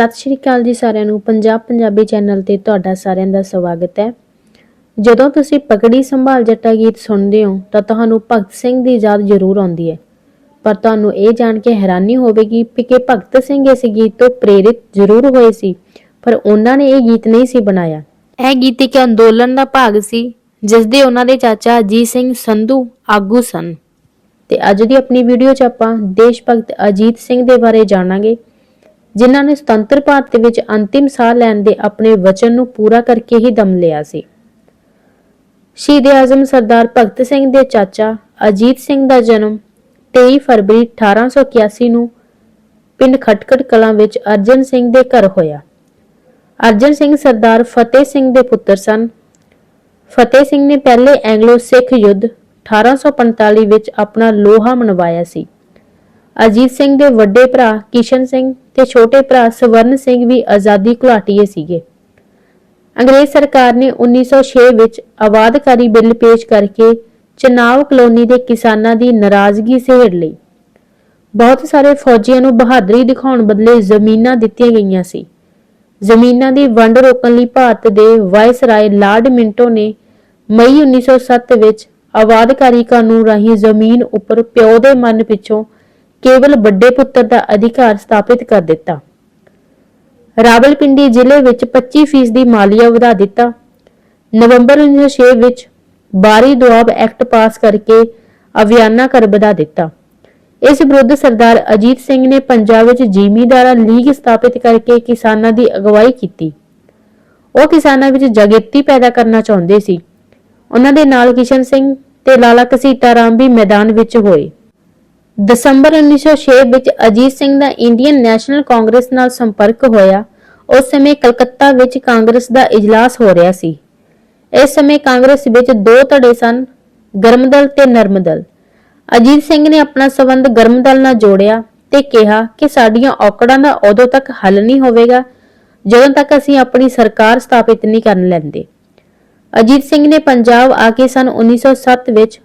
ਸਤਿ ਸ਼੍ਰੀ ਅਕਾਲ ਜੀ ਸਾਰਿਆਂ ਨੂੰ। ਪੰਜਾਬ ਪੰਜਾਬੀ ਚੈਨਲ ਤੇ ਤੁਹਾਡਾ ਸਾਰਿਆਂ ਦਾ ਸਵਾਗਤ ਹੈ। ਜਦੋਂ ਤੁਸੀਂ ਪਗੜੀ ਸੰਭਾਲ ਜੱਟਾ ਗੀਤ ਸੁਣਦੇ ਹੋ, ਤਾਂ ਤੁਹਾਨੂੰ ਭਗਤ ਸਿੰਘ ਦੀ ਯਾਦ ਜ਼ਰੂਰ ਆਉਂਦੀ ਹੈ। ਪਰ ਤੁਹਾਨੂੰ ਇਹ ਜਾਣ ਕੇ ਹੈਰਾਨੀ ਹੋਵੇਗੀ ਕਿ ਭਗਤ ਸਿੰਘ ਇਸ ਗੀਤ ਤੋਂ ਪ੍ਰੇਰਿਤ ਜ਼ਰੂਰ ਹੋਏ ਸੀ, ਪਰ ਉਹਨਾਂ ਨੇ ਇਹ ਗੀਤ ਨਹੀਂ ਸੀ ਬਣਾਇਆ। ਇਹ ਗੀਤ ਇੱਕ ਅੰਦੋਲਨ ਦਾ ਭਾਗ ਸੀ, ਜਿਸ ਦੇ ਉਹਨਾਂ ਦੇ ਚਾਚਾ ਅਜੀਤ ਸਿੰਘ ਸੰਧੂ ਆਗੂ ਸਨ। ਤੇ ਅੱਜ ਦੀ ਆਪਣੀ ਵੀਡੀਓ 'ਚ ਆਪਾਂ ਦੇਸ਼ ਭਗਤ ਅਜੀਤ ਸਿੰਘ ਦੇ ਬਾਰੇ ਜਾਣਾਂਗੇ। ਜਿਨ੍ਹਾਂ ਨੇ ਸੁਤੰਤਰ ਭਾਰਤ ਵਿੱਚ ਅੰਤਿਮ ਸਾਹ ਲੈਣ ਦੇ ਆਪਣੇ ਵਚਨ ਨੂੰ ਪੂਰਾ ਕਰਕੇ ਹੀ ਦਮ ਲਿਆ ਸੀ। ਸ਼ਹੀਦ ਆਜ਼ਮ ਸਰਦਾਰ ਭਗਤ ਸਿੰਘ ਦੇ ਚਾਚਾ ਅਜੀਤ ਸਿੰਘ ਦਾ ਜਨਮ 23 ਫਰਵਰੀ 1881 ਨੂੰ ਪਿੰਡ ਖਟਕੜ ਕਲਾਂ ਵਿੱਚ ਅਰਜਨ ਸਿੰਘ ਦੇ ਘਰ ਹੋਇਆ। ਅਰਜਨ ਸਿੰਘ ਸਰਦਾਰ ਫਤਿਹ ਸਿੰਘ ਦੇ ਪੁੱਤਰ ਸਨ। ਫਤਿਹ ਸਿੰਘ ਨੇ ਪਹਿਲੇ ਐਂਗਲੋ ਸਿੱਖ ਯੁੱਧ 1845 ਵਿੱਚ ਆਪਣਾ ਲੋਹਾ ਮਨਵਾਇਆ ਸੀ। ਅਜੀਤ ਸਿੰਘ ਦੇ ਵੱਡੇ ਭਰਾ ਕਿਸ਼ਨ ਸਿੰਘ ਤੇ ਛੋਟੇ ਭਰਾ ਸਵਰਨ ਸਿੰਘ ਵੀ ਆਜ਼ਾਦੀ ਘੁਲਾਟੀਏ ਸੀਗੇ। ਅੰਗਰੇਜ਼ ਸਰਕਾਰ ਨੇ 1906 ਵਿੱਚ ਆਵਾਦਕਾਰੀ ਬਿੱਲ ਪੇਸ਼ ਕਰਕੇ ਚਨਾਵ ਕਲੋਨੀ ਦੇ ਕਿਸਾਨਾਂ ਦੀ ਨਾਰਾਜ਼ਗੀ ਸਹਿੜ ਲਈ। ਬਹੁਤ ਸਾਰੇ ਫੌਜੀਆਂ ਨੂੰ ਬਹਾਦਰੀ ਦਿਖਾਉਣ ਬਦਲੇ ਜ਼ਮੀਨਾਂ ਦਿੱਤੀਆਂ ਗਈਆਂ ਸੀ। ਜ਼ਮੀਨਾਂ ਦੀ ਵੰਡ ਰੋਕਣ ਲਈ ਭਾਰਤ ਦੇ ਵਾਇਸਰਾਏ ਲਾਰਡ ਮਿੰਟੋ ਨੇ ਮਈ 1907 ਵਿੱਚ ਆਬਾਦਕਾਰੀ ਕਾਨੂੰਨ ਰਾਹੀਂ ਜ਼ਮੀਨ ਉੱਪਰ ਪਿਓ ਦੇ ਮਨ ਪਿੱਛੋਂ ਕੇਵਲ ਵੱਡੇ ਪੁੱਤਰ ਦਾ ਅਧਿਕਾਰ ਸਥਾਪਿਤ ਕਰ ਦਿੱਤਾ। ਰਾਵਲਪਿੰਡੀ ਜ਼ਿਲ੍ਹੇ ਵਿੱਚ 25% ਦੀ ਮਾਲੀਆ ਵਧਾ ਦਿੱਤਾ। ਨਵੰਬਰ 1906 ਵਿੱਚ ਬਾਰੀ ਦੁਆਬ ਐਕਟ ਪਾਸ ਕਰਕੇ ਅਭਿਆਨਾ ਕਰ ਵਧਾ ਦਿੱਤਾ। ਇਸ ਵਿਰੁੱਧ ਸਰਦਾਰ ਅਜੀਤ ਸਿੰਘ ਨੇ ਪੰਜਾਬ ਵਿੱਚ ਜ਼ਿਮੀਂਦਾਰਾਂ ਲੀਗ ਸਥਾਪਿਤ ਕਰਕੇ ਕਿਸਾਨਾਂ ਦੀ ਅਗਵਾਈ ਕੀਤੀ। ਉਹ ਕਿਸਾਨਾਂ ਵਿੱਚ ਜਾਗ੍ਰਿਤੀ ਪੈਦਾ ਕਰਨਾ ਚਾਹੁੰਦੇ ਸੀ। ਉਹਨਾਂ ਦੇ ਨਾਲ ਕਿਸ਼ਨ ਸਿੰਘ ਤੇ ਲਾਲਾ ਕਸੀਤਾ ਰਾਮ ਵੀ ਮੈਦਾਨ ਵਿੱਚ ਹੋਏ। ਦਸੰਬਰ 1906 ਵਿੱਚ ਅਜੀਤ ਸਿੰਘ ਦਾ ਇੰਡੀਅਨ ਨੈਸ਼ਨਲ ਕਾਂਗਰਸ ਨਾਲ ਸੰਪਰਕ ਹੋਇਆ। ਉਸ ਸਮੇਂ ਕਲਕੱਤਾ ਵਿੱਚ ਕਾਂਗਰਸ ਦਾ ਇਜਲਾਸ ਹੋ ਰਿਹਾ ਸੀ। ਇਸ ਸਮੇਂ ਕਾਂਗਰਸ ਵਿੱਚ ਦੋ ਧੜੇ ਸਨ ਗਰਮਦਲ ਤੇ ਨਰਮਦਲ ਅਜੀਤ ਸਿੰਘ ਨੇ ਆਪਣਾ ਸਬੰਧ ਗਰਮਦਲ ਨਾਲ ਜੋੜਿਆ ਤੇ ਕਿਹਾ ਕਿ ਸਾਡੀਆਂ ਔਕੜਾਂ ਦਾ ਉਦੋਂ ਤੱਕ ਹੱਲ ਨਹੀਂ ਹੋਵੇਗਾ, ਜਦੋਂ ਤੱਕ ਅਸੀਂ ਆਪਣੀ ਸਰਕਾਰ ਸਥਾਪਿਤ ਨਹੀਂ ਕਰਨ ਲੈਂਦੇ। ਅਜੀਤ ਸਿੰਘ ਨੇ ਪੰਜਾਬ ਆ ਕੇ ਸਨ 1907 ਵਿੱਚ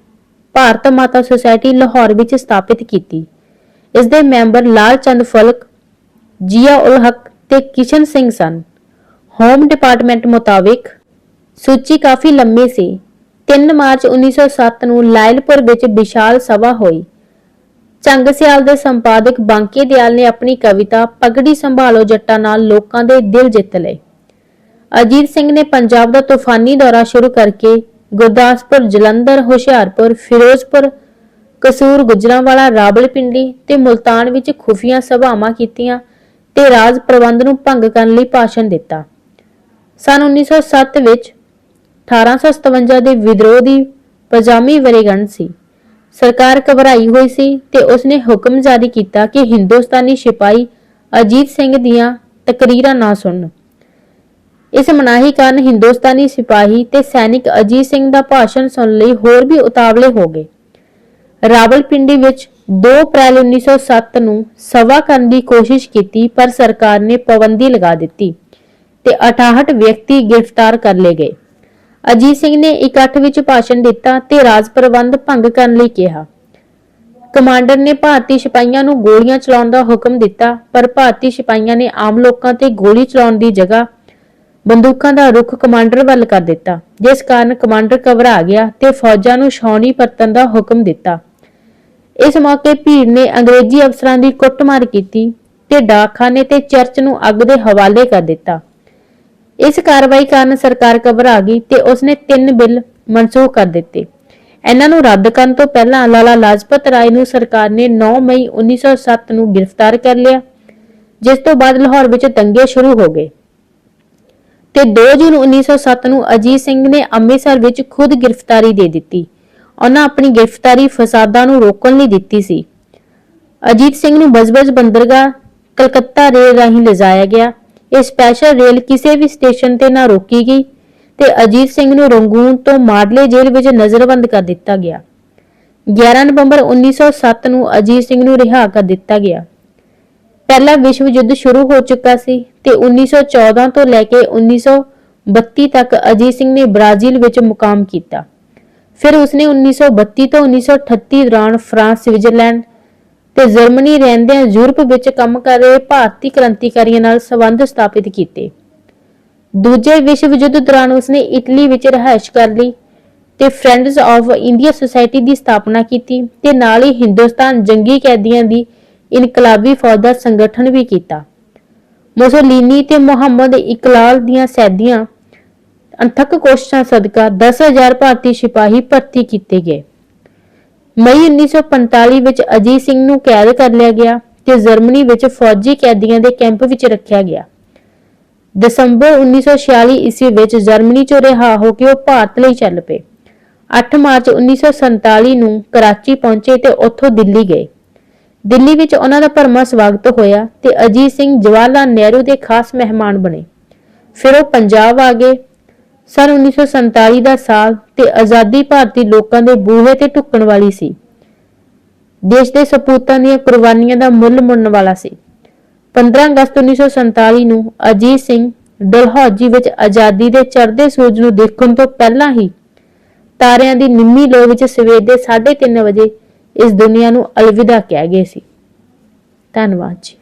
ਭਾਰਤ ਮਾਤਾ ਸੁਸਾਇਟੀ ਲਾਹੌਰ ਵਿੱਚ ਸਥਾਪਿਤ ਕੀਤੀ। ਇਸ ਦੇ ਮੈਂਬਰ ਲਾਲ ਚੰਦ ਫਲਕ, ਜੀਆ ਉਲ ਹਕ ਤੇ ਕਿਸ਼ਨ ਸਿੰਘ ਸਨ। ਹੋਮ ਡਿਪਾਰਟਮੈਂਟ ਮੁਤਾਬਿਕ ਸੂਚੀ ਕਾਫੀ ਲੰਮੀ ਸੀ। 3 ਮਾਰਚ 1907 ਨੂੰ ਲਾਇਲਪੁਰ ਵਿੱਚ ਵਿਸ਼ਾਲ ਸਭਾ ਹੋਈ। ਚੰਗ ਸਿਆਲ ਦੇ ਸੰਪਾਦਕ ਬਾਂਕੇ ਦਿਆਲ ਨੇ ਆਪਣੀ ਕਵਿਤਾ ਪਗੜੀ ਸੰਭਾਲੋ ਜੱਟਾਂ ਨਾਲ ਲੋਕਾਂ ਦੇ ਦਿਲ ਜਿੱਤ ਲਏ। ਅਜੀਤ ਸਿੰਘ ਨੇ ਪੰਜਾਬ ਦਾ ਤੂਫਾਨੀ ਦੌਰਾ ਸ਼ੁਰੂ ਕਰਕੇ ਗੁਰਦਾਸਪੁਰ, ਜਲੰਧਰ, ਹੁਸ਼ਿਆਰਪੁਰ, ਫਿਰੋਜ਼ਪੁਰ ਕਸੂਰ ਗੁਜਰਾਂਵਾਲਾ ਰਾਵਲਪਿੰਡੀ ਤੇ ਮੁਲਤਾਨ ਵਿੱਚ ਖੁਫੀਆ ਸਭਾਵਾਂ ਕੀਤੀਆਂ ਤੇ ਰਾਜ ਪ੍ਰਬੰਧ ਨੂੰ ਭੰਗ ਕਰਨ ਲਈ ਭਾਸ਼ਣ ਦਿੱਤਾ। ਸਨ 1907 ਵਿੱਚ 1857 ਦੇ ਵਿਦਰੋਹ ਦੀ ਪਜਾਮੀ ਵਰੇਗੰਢ ਸੀ। ਸਰਕਾਰ ਘਬਰਾਈ ਹੋਈ ਸੀ ਤੇ ਉਸਨੇ ਹੁਕਮ ਜਾਰੀ ਕੀਤਾ ਕਿ ਹਿੰਦੁਸਤਾਨੀ ਸਿਪਾਹੀ ਅਜੀਤ ਸਿੰਘ ਦੀਆਂ ਤਕਰੀਰਾਂ ਨਾ ਸੁਣਨ। ਇਸ ਮਨਾਹੀ ਕਾਰਨ ਹਿੰਦੁਸਤਾਨੀ ਸਿਪਾਹੀ ਤੇ ਸੈਨਿਕ ਅਜੀਤ ਸਿੰਘ ਦਾ ਭਾਸ਼ਣ ਸੁਣ ਲਈ ਹੋਰ ਵੀ ਉਤਾਵਲੇ ਹੋ ਗਏ। ਰਾਵਲਪਿੰਡੀ ਵਿੱਚ 2 ਅਪ੍ਰੈਲ 1907 ਨੂੰ ਸਵਾ ਕਰਨ ਦੀ ਕੋਸ਼ਿਸ਼ ਕੀਤੀ, ਪਰ ਸਰਕਾਰ ਨੇ ਪਾਬੰਦੀ ਲਗਾ ਦਿੱਤੀ ਤੇ 68 ਵਿਅਕਤੀ ਗ੍ਰਿਫਤਾਰ ਕਰ ਲਏ ਗਏ। ਅਜੀਤ ਸਿੰਘ ਨੇ ਇਕੱਠ ਵਿੱਚ ਭਾਸ਼ਣ ਦਿੱਤਾ ਤੇ ਰਾਜ ਪ੍ਰਬੰਧ ਭੰਗ ਕਰਨ ਲਈ ਕਿਹਾ। ਕਮਾਂਡਰ ਨੇ ਭਾਰਤੀ ਸਿਪਾਹੀਆਂ ਨੂੰ ਗੋਲੀਆਂ ਚਲਾਉਣ ਦਾ ਹੁਕਮ ਦਿੱਤਾ, ਪਰ ਭਾਰਤੀ ਸਿਪਾਹੀਆਂ ਨੇ ਆਮ ਲੋਕਾਂ ਤੇ ਗੋਲੀ ਚਲਾਉਣ ਦੀ ਜਗ੍ਹਾ ਬੰਦੂਕਾਂ ਦਾ ਰੁਖ ਕਮਾਂਡਰ ਵੱਲ ਕਰ ਦਿੱਤਾ, ਜਿਸ ਕਾਰਨ ਕਮਾਂਡਰ ਘਬਰਾ ਗਿਆ ਤੇ ਫੌਜਾਂ ਨੂੰ ਛਾਉਣੀ ਪਰਤਣ ਦਾ ਹੁਕਮ ਦਿੱਤਾ। ਇਸ ਮੌਕੇ ਭੀੜ ਨੇ ਅੰਗਰੇਜ਼ੀ ਅਫਸਰਾਂ ਦੀ ਕੁੱਟਮਾਰ ਕੀਤੀ ਤੇ ਡਾਕਖਾਨੇ ਤੇ ਚਰਚ ਨੂੰ ਅੱਗ ਦੇ ਹਵਾਲੇ ਕਰ ਦਿੱਤਾ। ਇਸ ਕਾਰਵਾਈ ਕਾਰਨ ਸਰਕਾਰ ਘਬਰਾ ਗਈ ਤੇ ਉਸਨੇ ਤਿੰਨ ਬਿੱਲ ਮਨਸੂਖ ਕਰ ਦਿੱਤੇ। ਇਹਨਾਂ ਨੂੰ ਰੱਦ ਕਰਨ ਤੋਂ ਪਹਿਲਾਂ ਲਾਲਾ ਲਾਜਪਤ ਰਾਏ ਨੂੰ ਸਰਕਾਰ ਨੇ 9 ਮਈ 1907 ਨੂੰ ਗ੍ਰਿਫਤਾਰ ਕਰ ਲਿਆ, ਜਿਸ ਤੋਂ ਬਾਅਦ ਲਾਹੌਰ ਵਿੱਚ ਦੰਗੇ ਸ਼ੁਰੂ ਹੋ ਗਏ। ਤੇ 2 ਜੂਨ 1907 ਨੂੰ ਅਜੀਤ ਸਿੰਘ ਨੇ ਅੰਮ੍ਰਿਤਸਰ ਵਿੱਚ ਖੁਦ ਗ੍ਰਿਫਤਾਰੀ ਦੇ ਦਿੱਤੀ। ਉਹਨਾਂ ਆਪਣੀ ਗ੍ਰਿਫਤਾਰੀ ਫਸਾਦਾਂ ਨੂੰ ਰੋਕਣ ਲਈ ਦਿੱਤੀ ਸੀ। ਅਜੀਤ ਸਿੰਘ ਨੂੰ ਬਜ਼ਬਜ਼ ਬੰਦਰਗਾਹ ਕਲਕੱਤਾ ਰੇਲ ਰਾਹੀਂ ਲਿਜਾਇਆ ਗਿਆ। ਇਹ ਸਪੈਸ਼ਲ ਰੇਲ ਕਿਸੇ ਵੀ ਸਟੇਸ਼ਨ ਤੇ ਨਾ ਰੋਕੀ ਗਈ ਤੇ ਅਜੀਤ ਸਿੰਘ ਨੂੰ ਰੰਗੂਨ ਤੋਂ ਮਾਡਲੇ ਜੇਲ੍ਹ ਵਿੱਚ ਨਜ਼ਰਬੰਦ ਕਰ ਦਿੱਤਾ ਗਿਆ। 11 ਨਵੰਬਰ 1907 ਨੂੰ ਅਜੀਤ ਸਿੰਘ ਨੂੰ ਰਿਹਾ ਕਰ ਦਿੱਤਾ ਗਿਆ। ਪਹਿਲਾ ਵਿਸ਼ਵ ਯੁੱਧ ਸ਼ੁਰੂ ਹੋ ਚੁੱਕਾ ਸੀ ਤੇ 1914 ਤੋਂ ਲੈ ਕੇ 1932 ਤੱਕ ਅਜੀਤ ਸਿੰਘ ਨੇ ਬ੍ਰਾਜ਼ੀਲ ਵਿੱਚ ਮੁਕਾਮ ਕੀਤਾ। ਫਿਰ ਉਸਨੇ 1932 ਤੋਂ 1938 ਦੌਰਾਨ ਫਰਾਂਸ, ਸਵਿਟਜ਼ਰਲੈਂਡ ਤੇ ਜਰਮਨੀ ਰਹਿੰਦਿਆਂ ਯੂਰਪ ਵਿੱਚ ਕੰਮ ਕਰ ਰਹੇ ਭਾਰਤੀ ਕ੍ਰਾਂਤੀਕਾਰੀਆਂ ਨਾਲ ਸੰਬੰਧ ਸਥਾਪਿਤ ਕੀਤੇ। ਦੂਜੇ ਵਿਸ਼ਵ ਯੁੱਧ ਦੌਰਾਨ ਉਸਨੇ ਇਟਲੀ ਵਿੱਚ ਰਿਹਾਇਸ਼ ਕਰ ਲਈ ਤੇ ਫਰੈਂਡਸ ਆਫ ਇੰਡੀਆ ਸੁਸਾਇਟੀ ਦੀ ਸਥਾਪਨਾ ਕੀਤੀ ਤੇ ਨਾਲ ਹੀ ਹਿੰਦੁਸਤਾਨ ਜੰਗੀ ਕੈਦੀਆਂ ਦੀ ਇਨਕਲਾਬੀ ਫੌਜ ਦਾ ਸੰਗਠਨ ਵੀ ਕੀਤਾ। ਮੁਸੋਲੀਨੀ ਤੇ ਮੁਹੰਮਦ ਇਕਲਾਲ ਦੀਆਂ ਸੈਦੀਆਂ ਅਣਥੱਕ ਕੋਸ਼ਿਸ਼ਾਂ ਸਦਕਾ 10000 ਭਾਰਤੀ ਸਿਪਾਹੀ ਭਰਤੀ ਕੀਤੇ ਗਏ। ਮਈ 1945 ਵਿੱਚ ਅਜੀਤ ਸਿੰਘ ਨੂੰ ਕੈਦ ਕਰ ਲਿਆ ਗਿਆ ਤੇ ਜਰਮਨੀ ਵਿੱਚ ਫੌਜੀ ਕੈਦੀਆਂ ਦੇ ਕੈਂਪ ਵਿੱਚ ਰੱਖਿਆ ਗਿਆ। ਦਸੰਬਰ 1946 ਈਸਵੀ ਵਿੱਚ ਜਰਮਨੀ ਚੋਂ ਰਿਹਾ ਹੋ ਕੇ ਉਹ ਭਾਰਤ ਲਈ ਚੱਲ ਪਏ। 8 ਮਾਰਚ 1947 ਨੂੰ ਕਰਾਚੀ ਪਹੁੰਚੇ ਤੇ ਉੱਥੋਂ ਦਿੱਲੀ ਗਏ। ਦਿੱਲੀ ਵਿੱਚ ਉਹਨਾਂ ਦਾ ਭਰਮਾ ਸਵਾਗਤ ਹੋਇਆ ਤੇ ਅਜੀਤ ਸਿੰਘ ਜਵਾਹਰ ਲਾਲ ਨਹਿਰੂ ਦੇ ਖਾਸ ਮਹਿਮਾਨ ਬਣੇ। ਫਿਰ ਉਹ ਪੰਜਾਬ ਆ ਗਏ। ਸਨ 1947 ਦਾ ਸਾਲ ਤੇ ਆਜ਼ਾਦੀ ਭਾਰਤੀ ਲੋਕਾਂ ਦੇ ਬੂਹੇ ਤੇ ਢੁੱਕਣ ਵਾਲੀ ਸੀ। ਦੇਸ਼ ਦੇ ਸਪੂਤਾਂ ਦੀਆਂ ਕੁਰਬਾਨੀਆਂ ਦਾ ਮੁੱਲ ਮੁੜਨ ਵਾਲਾ ਸੀ। 15 ਅਗਸਤ 1947 ਨੂੰ ਅਜੀਤ ਸਿੰਘ ਡਲਹੌਜੀ ਵਿੱਚ ਆਜ਼ਾਦੀ ਦੇ ਚੜ੍ਹਦੇ ਸੂਰਜ ਨੂੰ ਦੇਖਣ ਤੋਂ ਪਹਿਲਾਂ ਹੀ ਤਾਰਿਆਂ ਦੀ ਨਿੰਮੀ ਲੋ ਵਿੱਚ ਸਵੇਰ ਦੇ 3:30 ਵਜੇ ਇਸ ਦੁਨੀਆ ਨੂੰ ਅਲਵਿਦਾ ਕਹਿ ਗਏ ਸੀ। ਧੰਨਵਾਦ ਜੀ।